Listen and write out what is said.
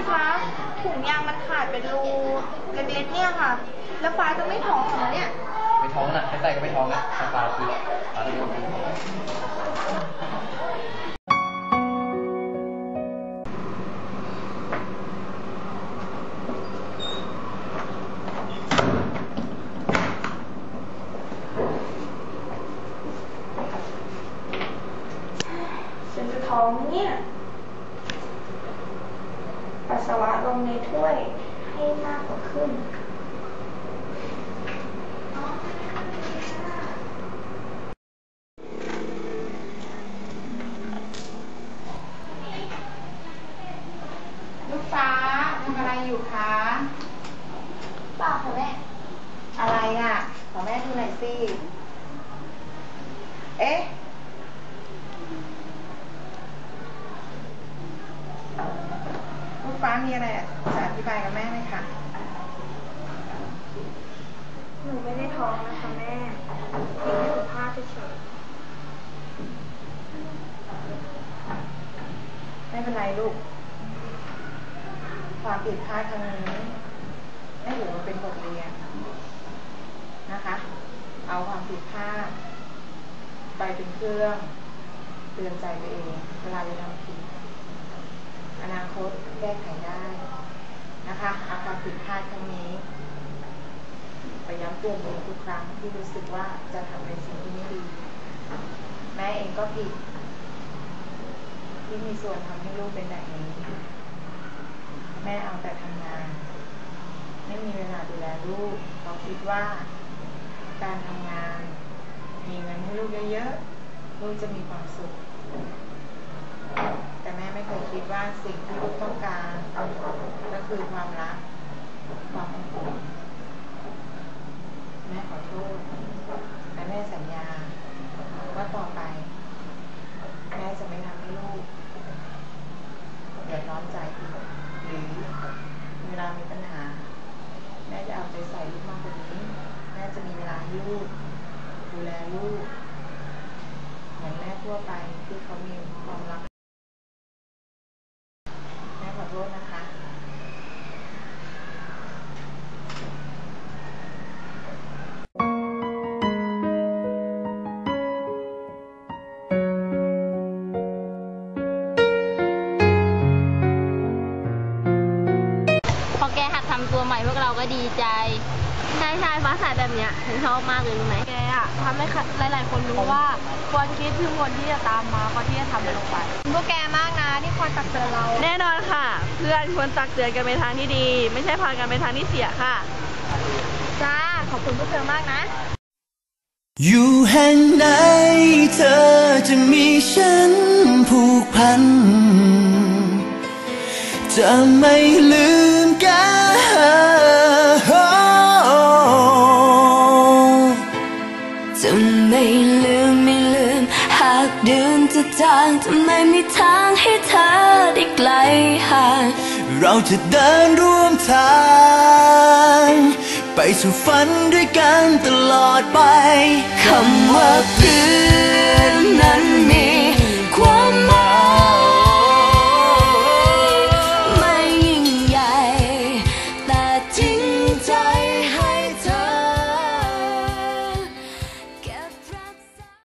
พี่คะถุงยางมันขาดเป็นรูเล็กๆเนี่ยค่ะ แล้วฟ้าจะไม่ท้องเหรอเนี่ย ไม่ท้องนะไม่ใส่ก็ไม่ท้องนะฟ้าคือฟ้าทุกคนดูฉันจะท้องเนี่ย ปัสสาวะลงในถ้วยให้มากกว่าครึ่งลูกฟ้าทำอะไรอยู่คะเปล่าค่ะแม่ อะไรอะ ขอแม่ดูหน่อยสิ เอ๊ะ ลูกฟ้า มีอะไรจะอธิบายกับแม่ไหมคะ หนูไม่ได้ท้องนะคะแม่เพียงแค่หนูพลาดเฉยไม่เป็นไรลูก ความผิดพลาดครั้งนี้แม่ถือว่าเป็นบทเรียนนะคะ เอาความผิดพลาดไปเป็นเครื่องเตือนใจตัวเองเวลาจะทำผิด อนาคตแก้ไขได้นะคะเอาความผิดพลาดครั้งนี้ไปย้ำเตือนตัวเองทุกครั้งที่รู้สึกว่าจะทำในสิ่งที่ไม่ดี แม่เองก็ผิด ที่มีส่วนทำให้ลูกเป็นแบบนี้ แม่เอาแต่ทำงาน ไม่มีเวลาดูแลลูกเพราะคิดว่า การทำงาน มีเงินให้ลูกเยอะๆลูกจะมีความสุข แต่แม่ไม่เคยคิดว่าสิ่งที่ลูกต้องการก็คือความรักความอบอุ่นแม่ขอโทษและแม่สัญญาว่าต่อไป แม่จะไม่ทำให้ลูกเดือดร้อนใจอีกหรือเวลามีปัญหา แม่จะเอาใจใส่ลูกมากกว่านี้ แม่จะมีเวลาให้ลูก ดูแลลูกเหมือนแม่ทั่วไปที่เขามีความรัก วใหม่พวกเราก็ดีใจ ใช่ใช่ฟ้าใสแบบเนี้ยฉันชอบมากเลยรู้ไหมแกอะทำให้หลาย ๆ คนรู้ว่าควรคิดถึงคนที่จะตามมาก่อนที่จะทำอะไรลงไปๆพวกแกมากนะที่คอยตักเตือนเรา แน่นอนค่ะ เพื่อนควรตักเตือนกันไปทางที่ดี ไม่ใช่พากันไปทางที่เสียค่ะ จ้า ขอบคุณพวกเธอมากนะ อยู่แห่งไหนเธอจะมีฉันผูกพัน จะไม่ลืม จะไม่ลืมไม่ลืม หากเดินจะจางจะไม่มีทางให้เธอได้ไกลห่างเราจะเดินร่วมทาง ไปสู่ฝันด้วยกันตลอดไปคำว่าเพื่อนั้น